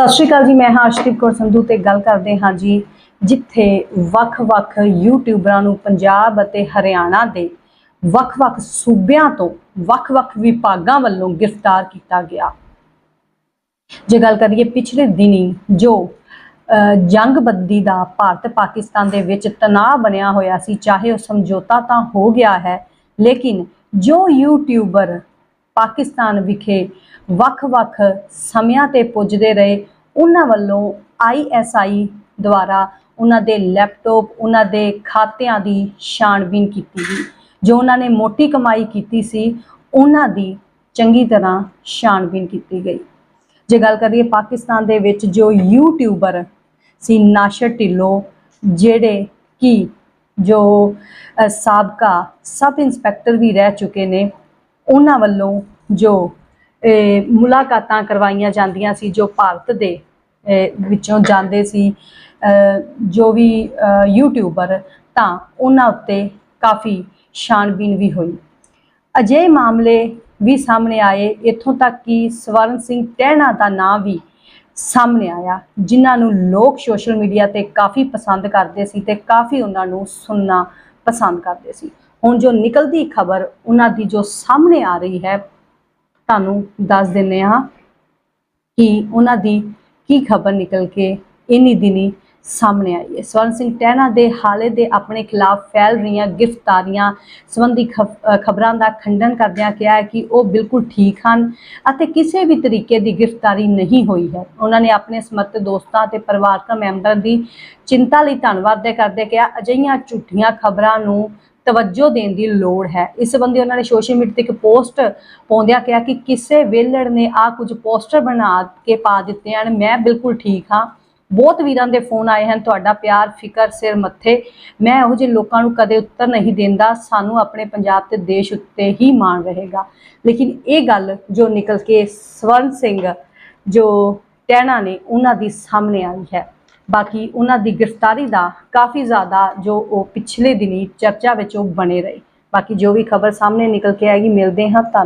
ਸਤਿ ਸ਼੍ਰੀ ਅਕਾਲ ਜੀ ਮੈਂ ਹਾਂ ਅਰਸ਼ਦੀਪ ਕੌਰ ਸੰਧੂ ਤੇ ਗੱਲ ਕਰਦੇ ਹਾਂ ਜੀ ਜਿੱਥੇ ਵੱਖ-ਵੱਖ ਯੂਟਿਊਬਰਾਂ ਨੂੰ ਪੰਜਾਬ ਅਤੇ ਹਰਿਆਣਾ ਦੇ ਵੱਖ-ਵੱਖ ਸੂਬਿਆਂ ਤੋਂ ਵੱਖ-ਵੱਖ ਵਿਭਾਗਾਂ ਵੱਲੋਂ ਗ੍ਰਿਫਤਾਰ ਕੀਤਾ ਗਿਆ। ਜੇ ਗੱਲ ਕਰੀਏ ਪਿਛਲੇ ਦਿਨੀ ਜੋ ਅ, ਜੰਗਬੰਦੀ ਦਾ ਭਾਰਤ ਪਾਕਿਸਤਾਨ ਦੇ ਵਿੱਚ ਤਣਾਅ ਬਣਿਆ ਹੋਇਆ ਸੀ ਚਾਹੇ ਉਹ ਸਮਝੌਤਾ ਤਾਂ ਹੋ ਗਿਆ ਹੈ ਲੇਕਿਨ ਜੋ ਯੂਟਿਊਬਰ ਪਾਕਿਸਤਾਨ ਵਿਖੇ ਵੱਖ-ਵੱਖ ਸਮਿਆਂ ਤੇ ਪੁੱਜਦੇ ਰਹੇ। ਉਹਨਾਂ ਵੱਲੋਂ ਆਈਐਸਆਈ ਦੁਆਰਾ ਉਹਨਾਂ ਦੇ ਲੈਪਟਾਪ, ਉਹਨਾਂ ਦੇ ਖਾਤਿਆਂ ਦੀ ਛਾਣਬੀਨ ਕੀਤੀ ਗਈ। ਜੋ ਉਹਨਾਂ ਨੇ ਮੋਟੀ ਕਮਾਈ ਕੀਤੀ ਸੀ, ਉਹਨਾਂ ਦੀ ਚੰਗੀ ਤਰ੍ਹਾਂ ਛਾਣਬੀਨ ਕੀਤੀ ਗਈ। ਜੇ ਗੱਲ ਕਰੀਏ ਪਾਕਿਸਤਾਨ ਦੇ ਵਿੱਚ ਜੋ ਯੂਟਿਊਬਰ ਸੀ ਨਾਸ਼ਰ ਢਿੱਲੋਂ, ਜਿਹੜੇ ਕਿ ਜੋ ਸਾਬਕਾ ਸਬ ਇੰਸਪੈਕਟਰ ਵੀ ਰਹਿ ਚੁੱਕੇ ਨੇ ਉਹਨਾਂ ਵੱਲੋਂ ਜੋ ਮੁਲਾਕਾਤਾਂ ਕਰਵਾਈਆਂ ਜਾਂਦੀਆਂ ਸੀ, ਜੋ ਭਾਰਤ ਦੇ ਵਿੱਚੋਂ ਜਾਂਦੇ ਸੀ ਜੋ ਵੀ ਯੂਟਿਊਬਰ ਤਾਂ ਉਹਨਾਂ ਉੱਤੇ ਕਾਫੀ ਛਾਣਬੀਨ ਵੀ ਹੋਈ। ਅਜਿਹੇ ਮਾਮਲੇ ਵੀ ਸਾਹਮਣੇ ਆਏ। ਇੱਥੋਂ ਤੱਕ ਕਿ ਸਵਰਨ ਸਿੰਘ ਟਹਿਣਾ ਦਾ ਨਾਮ ਵੀ ਸਾਹਮਣੇ ਆਇਆ, ਜਿਨ੍ਹਾਂ ਨੂੰ ਲੋਕ ਸੋਸ਼ਲ ਮੀਡੀਆ ਤੇ ਕਾਫੀ ਪਸੰਦ ਕਰਦੇ ਸੀ ਤੇ ਕਾਫੀ ਉਹਨਾਂ ਨੂੰ ਸੁਣਨਾ ਪਸੰਦ ਕਰਦੇ ਸੀ। ਹੁਣ ਜੋ ਨਿਕਲਦੀ ਖਬਰ ਉਹਨਾਂ ਦੀ ਜੋ ਸਾਹਮਣੇ ਆ ਰਹੀ ਹੈ, ਤੁਹਾਨੂੰ ਦੱਸ ਦਿੰਨੇ ਹਾਂ ਕਿ ਉਹਨਾਂ ਦੀ ਕੀ ਖਬਰ ਨਿਕਲ ਕੇ ਇਨੀ ਦਿਨੀ ਸਾਹਮਣੇ ਆਈ ਹੈ। ਸਵਰਨ ਸਿੰਘ ਟਹਿਣਾ ਦੇ ਹਾਲੇ ਦੇ ਆਪਣੇ ਖਿਲਾਫ ਫੈਲ ਰਹੀਆਂ ਗ੍ਰਿਫਤਾਰੀਆਂ ਸੰਬੰਧੀ ਖਬਰਾਂ ਦਾ ਖੰਡਨ ਕਰਦਿਆਂ ਕਿਹਾ ਹੈ ਕਿ ਉਹ ਬਿਲਕੁਲ ਠੀਕ ਹਨ ਅਤੇ ਕਿਸੇ ਵੀ ਤਰੀਕੇ ਦੀ ਗ੍ਰਿਫਤਾਰੀ ਨਹੀਂ ਹੋਈ ਹੈ। ਉਹਨਾਂ ਨੇ ਆਪਣੇ ਸਮਰਥ ਦੋਸਤਾਂ ਅਤੇ ਪਰਿਵਾਰਕ ਮੈਂਬਰਾਂ ਦੀ ਚਿੰਤਾ ਲਈ ਧੰਨਵਾਦ ਦੇ ਕਰਦੇ ਕਿਹਾ, ਅਜਿਹੀਆਂ ਝੂਠੀਆਂ ਖਬਰਾਂ ਨੂੰ ਤਵੱਜੋ ਦੇਣ ਦੀ ਲੋੜ ਹੈ। ਇਸ ਸੰਬੰਧੀ ਉਹਨਾਂ ਨੇ ਸੋਸ਼ਲ ਮੀਡੀਆ ਤੇ ਇੱਕ ਪੋਸਟ ਪਾਉਂਦਿਆਂ ਕਿਹਾ ਕਿ ਕਿਸੇ ਵੇਲੜ ਨੇ ਆ ਕੁਝ ਪੋਸਟਰ ਬਣਾ ਕੇ ਪਾ ਦਿੱਤੇ ਹਨ। ਮੈਂ ਬਿਲਕੁਲ ਠੀਕ ਹਾਂ। ਬਹੁਤ ਵੀਰਾਂ ਦੇ ਫੋਨ ਆਏ ਹਨ। ਤੁਹਾਡਾ ਪਿਆਰ, ਫਿਕਰ, ਸਿਰ, ਮੱਥੇ। ਮੈਂ ਇਹੋ ਜਿਹੇ ਲੋਕਾਂ ਨੂੰ ਕਦੇ ਉੱਤਰ ਨਹੀਂ ਦਿੰਦਾ। ਸਾਨੂੰ ਆਪਣੇ ਪੰਜਾਬ ਤੇ ਦੇਸ਼ ਉੱਤੇ ਹੀ ਮਾਣ ਰਹੇਗਾ। ਲੇਕਿਨ ਇਹ ਗੱਲ ਜੋ ਨਿਕਲ ਕੇ ਸਵਰਨ ਸਿੰਘ, ਜੋ ਟਹਿਣਾ ਨੇ, ਉਹਨਾਂ ਦੀ ਸਾਹਮਣੇ ਆਈ ਹੈ। ਬਾਕੀ ਉਹਨਾਂ ਦੀ ਗ੍ਰਿਫਤਾਰੀ ਦਾ ਕਾਫੀ ਜ਼ਿਆਦਾ ਜੋ ਉਹ ਪਿਛਲੇ ਦਿਨੀ ਚਰਚਾ ਵਿੱਚ ਉਹ ਬਣੇ ਰਹੇ। ਬਾਕੀ ਜੋ ਵੀ ਖਬਰ ਸਾਹਮਣੇ ਨਿਕਲ ਕੇ ਆਏਗੀ, ਮਿਲਦੇ ਹਾਂ ਧੰਨ